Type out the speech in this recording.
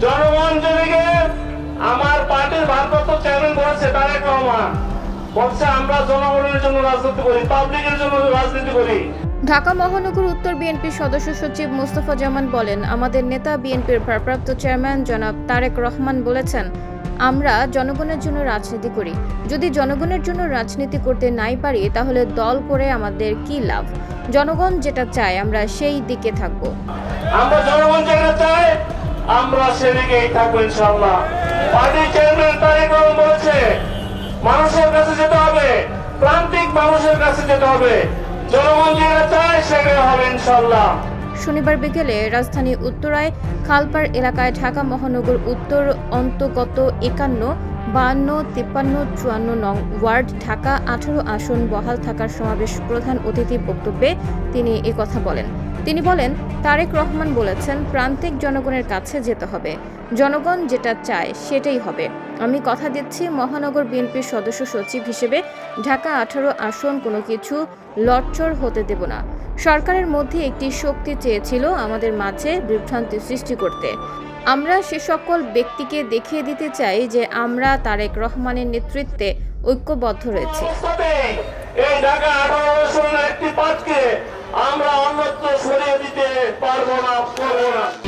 জনগণ আমার পার্টির ভারপ্রাপ্ত চেয়ারম্যান বলেছে তারেক রহমান। বলছে আমরা জনগণের জন্য রাজনীতি করি পাবলিকের জন্য রাজনীতি করি। ঢাকা মহানগর উত্তর বিএনপির সদস্য সচিব মোস্তফা জামান বলেন আমাদের নেতা বিএনপির ভারপ্রাপ্ত চেয়ারম্যান জনাব তারেক রহমান বলেছেন আমরা জনগণের জন্য রাজনীতি করি। যদি জনগণের জন্য রাজনীতি করতে নাই পারি তাহলে দল করে আমাদের কি লাভ? জনগণ যেটা চায় আমরা সেই দিকে থাকব। আমরা জনগণ যেটা আমরা সেদিকেই থাকব ইনশাল্লাহ পার্টির চেয়ারম্যান তারেক রহমান বলেছে, মানুষের কাছে যেতে হবে, প্রান্তিক মানুষের কাছে যেতে হবে। জনগণ যেটা চায় সেটাই হবে ইনশাল্লাহ শনিবার বিকেলে রাজধানী উত্তরায় খালপাড় এলাকায় ঢাকা মহানগর উত্তর অন্তর্গত একান্ন বাহান্ন তিপ্পান্ন, চুয়ান্ন নং ওয়ার্ড ঢাকা আঠারো আসন বহাল থাকার সমাবেশ প্রধান অতিথি বক্তব্যে তিনি কথা বলেন। তিনি বলেন, তারেক রহমান বলেছেন, প্রান্তিক জনগণের কাছে যেতে হবে। জনগণ যেটা চায় সেটাই হবে। আমি কথা দিচ্ছি মহানগর বিএনপির সদস্য সচিব হিসেবে। ঢাকা আঠারো আসন কোনো কিছু লটচড় হতে দেব না। সরকারের মধ্যে একটি শক্তি চেয়েছিল আমাদের মাঝে বিভ্রান্তি সৃষ্টি করতে। আমরা সে সকল ব্যক্তিকে দেখিয়ে দিতে চাই যে আমরা তারেক রহমানের নেতৃত্বে ঐক্যবদ্ধ রয়েছি। আমরা অন্যত্র সরিয়ে দিতে পারব না করব না।